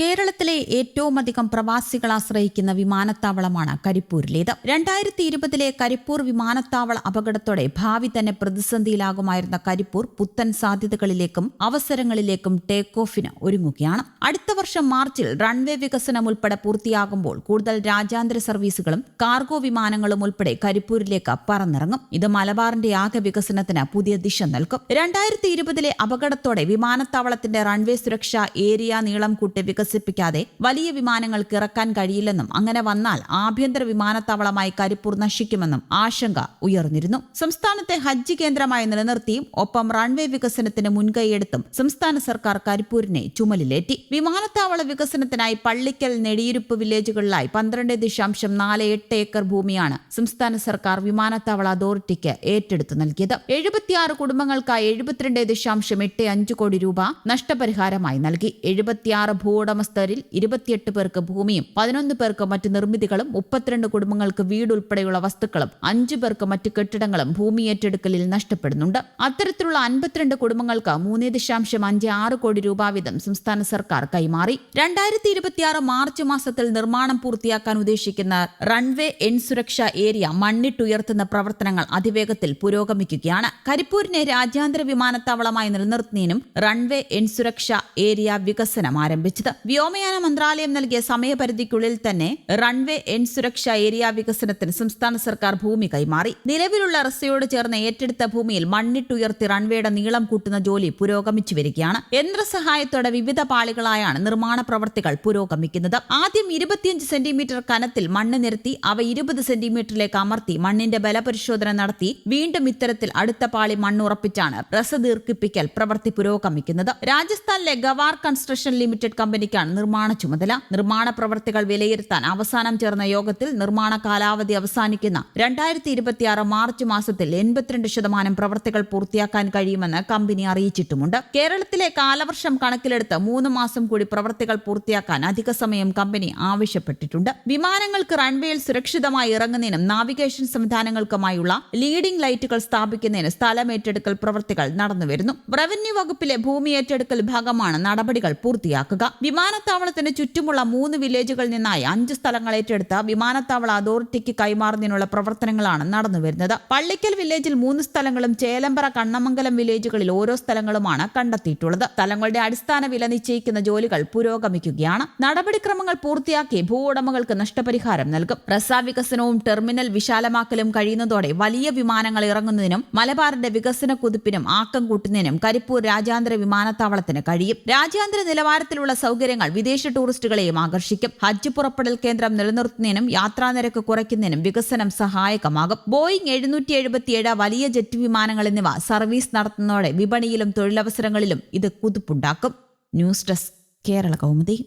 കേരളത്തിലെ ഏറ്റവും അധികം പ്രവാസികൾ ആശ്രയിക്കുന്ന വിമാനത്താവളമാണ് കരിപ്പൂരിലേത്. രണ്ടായിരത്തി ഇരുപതിലെ കരിപ്പൂർ വിമാനത്താവള അപകടത്തോടെ ഭാവി തന്നെ പ്രതിസന്ധിയിലാകുമായിരുന്ന കരിപ്പൂർ പുത്തൻ സാധ്യതകളിലേക്കും അവസരങ്ങളിലേക്കും ടേക്ക് ഓഫിന് ഒരുങ്ങുകയാണ്. അടുത്ത വർഷം മാർച്ചിൽ റൺവേ വികസനം ഉൾപ്പെടെ പൂർത്തിയാകുമ്പോൾ കൂടുതൽ രാജ്യാന്തര സർവീസുകളും കാർഗോ വിമാനങ്ങളും ഉൾപ്പെടെ കരിപ്പൂരിലേക്ക് പറന്നിറങ്ങും. ഇത് മലബാറിന്റെ ആകെ വികസനത്തിന് പുതിയ ദിശ നൽകും. രണ്ടായിരത്തി ഇരുപതിലെ അപകടത്തോടെ വിമാനത്താവളത്തിന്റെ റൺവേ സുരക്ഷ ഏരിയ നീളം കൂട്ടി വികസിപ്പിക്കാതെ വലിയ വിമാനങ്ങൾക്ക് ഇറക്കാൻ കഴിയില്ലെന്നും അങ്ങനെ വന്നാൽ ആഭ്യന്തര വിമാനത്താവളമായി കരിപ്പൂർ നശിക്കുമെന്നും ആശങ്ക ഉയർന്നിരുന്നു. സംസ്ഥാനത്തെ ഹജ്ജ് കേന്ദ്രമായി നിലനിർത്തിയും ഒപ്പം റൺവേ വികസനത്തിന് മുൻകൈയെടുത്തും സംസ്ഥാന സർക്കാർ കരിപ്പൂരിനെ ചുമലിലേറ്റി. വിമാനത്താവള വികസനത്തിനായി പള്ളിക്കൽ നെടിയിരുപ്പ് വില്ലേജുകളിലായി പന്ത്രണ്ട് ദശാംശം നാല് എട്ട് ഏക്കർ ഭൂമിയാണ് സംസ്ഥാന സർക്കാർ വിമാനത്താവള അതോറിറ്റിക്ക് ഏറ്റെടുത്തു നൽകിയത്. എഴുപത്തിയാറ് കുടുംബങ്ങൾക്കായി എഴുപത്തിരണ്ട് ദശാംശം എട്ട് അഞ്ച് കോടി രൂപ നഷ്ടപരിഹാരമായി നൽകി. എഴുപത്തിയാറ് ഭൂവുടമസ്ഥരിൽ ഇരുപത്തിയെട്ട് പേർക്ക് ഭൂമിയും പതിനൊന്ന് പേർക്ക് മറ്റ് നിർമ്മിതികളും മുപ്പത്തിരണ്ട് കുടുംബങ്ങൾക്ക് വീടുൾപ്പെടെയുള്ള വസ്തുക്കളും അഞ്ചു പേർക്ക് മറ്റ് കെട്ടിടങ്ങളും ഭൂമി ഏറ്റെടുക്കലിൽ നഷ്ടപ്പെടുന്നുണ്ട്. അത്തരത്തിലുള്ള അൻപത്തിരണ്ട് കുടുംബങ്ങൾക്ക് മൂന്ന് ദശാംശം അഞ്ച് ആറ് കോടി രൂപ വീതം സംസ്ഥാന സർക്കാർ കൈമാറി. രണ്ടായിരത്തി ഇരുപത്തിയാറ് മാർച്ച് മാസത്തിൽ നിർമ്മാണം പൂർത്തിയാക്കാൻ ഉദ്ദേശിക്കുന്ന റൺവേ എൻ സുരക്ഷ ഏരിയ മണ്ണിട്ടുയർത്തുന്ന പ്രവർത്തനങ്ങൾ അതിവേഗത്തിൽ പുരോഗമിക്കുകയാണ്. കരിപ്പൂരിനെ രാജ്യാന്തര വിമാനത്താവളമായി നിലനിർത്തുന്നതിനും റൺവേ എൻ സുരക്ഷ ഏരിയ വികസനം ആരംഭിച്ചത്. വ്യോമയാന മന്ത്രാലയം നൽകിയ സമയപരിധിക്കുള്ളിൽ തന്നെ റൺവേ എൻ സുരക്ഷ ഏരിയ വികസനത്തിന് സംസ്ഥാന സർക്കാർ ഭൂമി കൈമാറി. നിലവിലുള്ള റസയോട് ചേർന്ന് ഏറ്റെടുത്ത ഭൂമിയിൽ മണ്ണിട്ടുയർത്തി റൺവേയുടെ നീളം കൂട്ടുന്ന ജോലി പുരോഗമിച്ചു വരികയാണ്. യന്ത്രസഹായത്തോടെ വിവിധ പാളികളായാണ് നിർമ്മാണ പ്രവർത്തികൾ പുരോഗമിക്കുന്നത്. ആദ്യം ഇരുപത്തിയഞ്ച് സെന്റിമീറ്റർ കനത്തിൽ മണ്ണ് നിരത്തി അവ ഇരുപത് സെന്റിമീറ്ററിലേക്ക് അമർത്തി മണ്ണിന്റെ ബലപരിശോധന നടത്തി വീണ്ടും ഇത്തരത്തിൽ അടുത്ത പാളി മണ്ണുറപ്പിച്ചാണ് റസ ദീർഘിപ്പിക്കൽ പ്രവൃത്തി പുരോഗമിക്കുന്നത്. രാജസ്ഥാനിലെ ഗവാർ കൺസ്ട്രക്ഷൻ ലിമിറ്റഡ് കമ്പനിക്കാണ് നിർമ്മാണ ചുമതല. നിർമ്മാണ പ്രവർത്തികൾ വിലയിരുത്താൻ അവസാനം ചേർന്ന യോഗത്തിൽ നിർമ്മാണ കാലാവധി അവസാനിക്കുന്ന രണ്ടായിരത്തി ഇരുപത്തിയാറ് മാർച്ച് മാസത്തിൽ എൺപത്തിരണ്ട് ശതമാനം പ്രവർത്തികൾ പൂർത്തിയാക്കാൻ കഴിയുമെന്ന് കമ്പനി അറിയിച്ചിട്ടുമുണ്ട്. കേരളത്തിലെ കാലവർഷം കണക്കിലെടുത്ത് മൂന്ന് മാസം കൂടി പ്രവർത്തികൾ പൂർത്തിയാക്കാൻ അധിക സമയം കമ്പനി ആവശ്യപ്പെട്ടിട്ടുണ്ട്. വിമാനങ്ങൾക്ക് റൺവേയിൽ സുരക്ഷിതമായി ഇറങ്ങുന്നതിനും നാവിഗേഷൻ സംവിധാനങ്ങൾക്കുമായുള്ള ലീഡിംഗ് ലൈറ്റുകൾ സ്ഥാപിക്കുന്നതിന് സ്ഥലം ഏറ്റെടുക്കൽ പ്രവർത്തികൾ നടന്നുവരുന്നു. റവന്യൂ വകുപ്പിലെ ഭൂമി ഏറ്റെടുക്കൽ ഭാഗമാണ് നടപടികൾ പൂർത്തിയാക്കുക. വിമാനത്താവളത്തിന് ചുറ്റുമുള്ള മൂന്ന് വില്ലേജുകളിൽ നിന്നായി അഞ്ച് സ്ഥലങ്ങൾ ഏറ്റെടുത്ത വിമാനത്താവള അതോറിറ്റിക്ക് കൈമാറുന്നതിനുള്ള പ്രവർത്തനങ്ങളാണ് നടന്നു വരുന്നത്. പള്ളിക്കൽ വില്ലേജിൽ മൂന്ന് സ്ഥലങ്ങളും ചേലമ്പറ കണ്ണമംഗലം വില്ലേജുകളിൽ ഓരോ സ്ഥലങ്ങളുമാണ് കണ്ടെത്തിയിട്ടുള്ളത്. സ്ഥലങ്ങളുടെ അടിസ്ഥാന വില നിശ്ചയിക്കുന്ന ജോലികൾ പുരോഗമിക്കുകയാണ്. നടപടിക്രമങ്ങൾ പൂർത്തിയാക്കി ഭൂ ഉടമകൾക്ക് നഷ്ടപരിഹാരം നൽകും. റസാ വികസനവും ടെർമിനൽ വിശാലമാക്കലും കഴിയുന്നതോടെ വലിയ വിമാനങ്ങൾ ഇറങ്ങുന്നതിനും മലബാറിന്റെ വികസന കുതിപ്പിനും ആക്കം കൂട്ടുന്നതിനും കരിപ്പൂർ രാജ്യാന്തര വിമാനത്താവളത്തിന് കഴിയും. രാജ്യാന്തര നിലവാരത്തിലുള്ള സൗകര്യങ്ങൾ വിദേശ ടൂറിസ്റ്റുകളെയും ആകർഷിക്കും. ഹജ്ജ് പുറപ്പെടൽ കേന്ദ്രം നിലനിർത്തുന്നതിനും യാത്രാ നിരക്ക് കുറയ്ക്കുന്നതിനും വികസനം സഹായകമാകും. ബോയിംഗ് എഴുന്നൂറ്റി എഴുപത്തിയേഴ് വലിയ ജെറ്റ് വിമാനങ്ങൾ എന്നിവ സർവീസ് നടത്തുന്നതോടെ വിപണിയിലും തൊഴിലവസരങ്ങളിലും ഇത് കുതിപ്പുണ്ടാക്കും. News desk Kerala Kaumudi.